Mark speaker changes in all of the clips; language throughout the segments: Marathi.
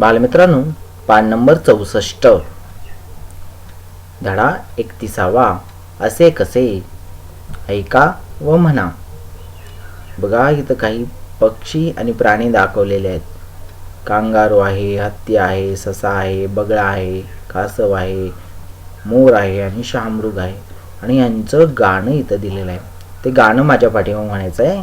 Speaker 1: बालमित्रांनो पान नंबर चौसष्ट. धडा एकतीसावा. असे कसे? ऐका व म्हणा. बघा इथं काही पक्षी आणि प्राणी दाखवलेले आहेत. कांगारू आहे हत्ती आहे ससा आहे बगळा आहे कासव आहे मोर आहे आणि शामृग आहे. आणि यांचं गाणं इथं दिलेलं आहे. ते गाणं माझ्या पाठीवर म्हणायचं आहे.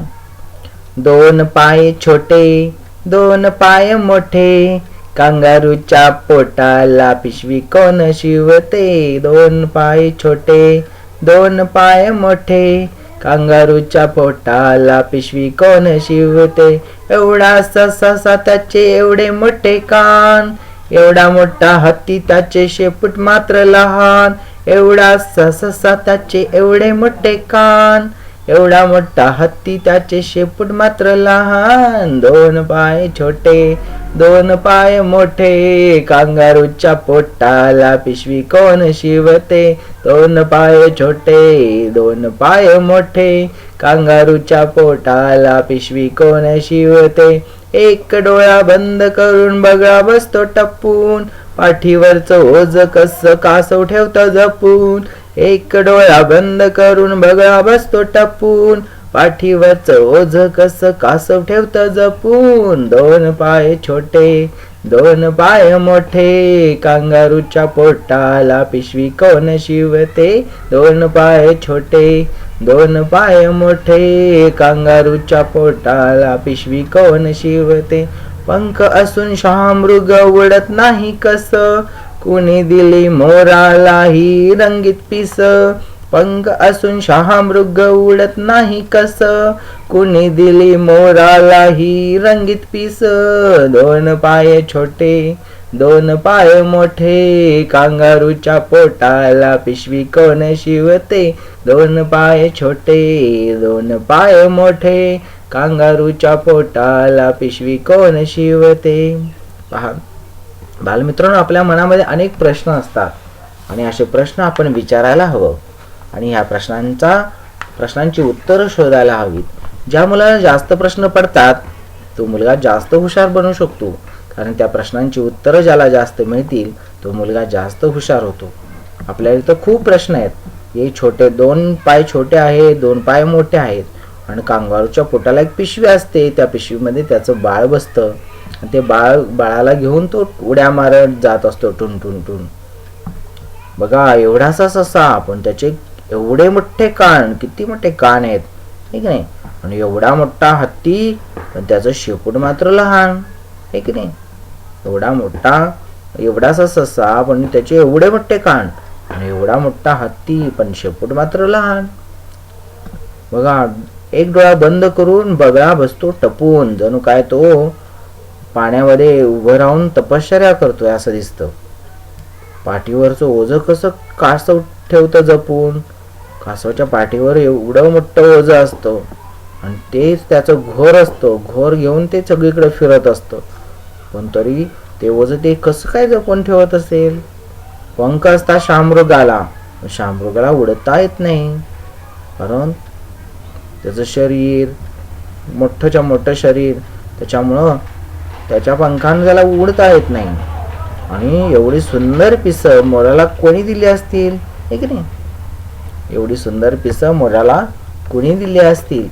Speaker 1: दोन पाय छोटे दोन पाय मोठे कांगारूच्या पोटाला पिशवी कोण शिवते? दोन पाय छोटे दोन पाय मोठे. कांगारूच्या पोटाला पिशवी कोण शिवते? एवढा ससा त्याचे एवढे मोठे कान. एवढा मोठा हत्ती त्याचे शेपूट मात्र लहान. एवढा ससा त्याचे एवढे मोठे कान. एवढा मोठा हत्ती त्याचे शेपूट मात्र लहान. दोन पाय छोटे दोन पाय मोठे. कांगारूच्या पोटाला पिशवी कोण शिवते? दोन पाय छोटे दोन पाय मोठे. कांगारूच्या पोटाला पिशवी कोण शिवते? एक डोळा बंद करून बघा बसतो टपून. पाठीवरचं ओझ कस कासव ठेवतं जपून. एक डोळा बंद करून बघा बसतो टपून. पाठीवरच ओझ कस कासव ठेवत जपून. दोन पाय छोटे दोन पाय मोठे. कांगारूच्या पोटाला पिशवी कोण शिवते? दोन पाय छोटे दोन पाय मोठे. कांगारूच्या पोटाला पिशवी कोण शिवते? पंख असून शहामृग उडत नाही कस? कुणी दिली मोराला ही रंगीत पिस. पंख असून शहामृग उडत नाही कस. कुणी दिली मोराला ही रंगीत पिस. दोन पाय छोटे दोन पाय मोठे. कांगारूच्या पोटाला पिशवी कोण शिवते? दोन पाय छोटे दोन पाय मोठे. कांगारूच्या पोटाला पिशवी कोण शिवते? पहा. बालमित्रांनो आपल्या मनामध्ये अनेक प्रश्न असतात. आणि असे प्रश्न आपण विचारायला हवं. आणि ह्या प्रश्नांचा प्रश्नांची उत्तरं शोधायला हवीत. ज्या मुलाला जास्त प्रश्न पडतात तो मुलगा जास्त हुशार बनू शकतो. कारण त्या प्रश्नांची उत्तरं ज्याला जास्त मिळतील तो मुलगा जास्त हुशार होतो. आपल्या इथं खूप प्रश्न आहेत. हे छोटे दोन पाय छोटे आहेत दोन पाय मोठे आहेत. आणि कांगारूच्या पोटाला एक पिशवी असते. त्या पिशवीमध्ये त्याचं बाळ बसतं. ते बाळ बाळाला घेऊन तो उड्या मारत जात असतो टुन टुन टुन. बघा एवढासा ससा पण त्याचे एवढे मोठे कान किती मोठे कान आहेत हे की नाही? आणि एवढा मोठा हत्ती पण त्याचं शेपूट मात्र लहान हे की नाही? एवढा मोठा एवढासा ससा पण त्याचे एवढे मोठे कान आणि एवढा मोठा हत्ती पण शेपूट मात्र लहान. बघा एक डोळा बंद करून बगळा बसतो टपून जणू काय तो पाण्यामध्ये उभं राहून तपश्चर्या करतोय असं दिसतं. पाठीवरचं ओझं कसं कासव ठेवतं जपून? कासवाच्या पाठीवर एवढं मोठं ओझं असतं. आणि तेच त्याचं घोर असतं. घोर घेऊन ते सगळीकडे फिरत असतं. पण तरी ते ओझं ते कसं काय जपून ठेवत असेल? पंख असता शामृगाला. शामृगाला उडता येत नाही. कारण त्याचं शरीर मोठंच्या मोठं शरीर त्याच्यामुळं त्याच्या पंखानं त्याला उडता येत नाही. आणि एवढी सुंदर पिसं मोराला कोणी दिली असतील? हे की नाही? एवढी सुंदर पिसं मोराला कोणी दिली असतील?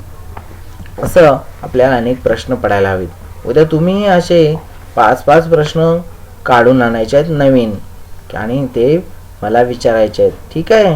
Speaker 1: असं आपल्याला अनेक प्रश्न पडायला हवेत. उद्या तुम्ही असे पाच पाच प्रश्न काढून आणायचे आहेत नवीन. आणि ते मला विचारायचे आहेत. ठीक आहे?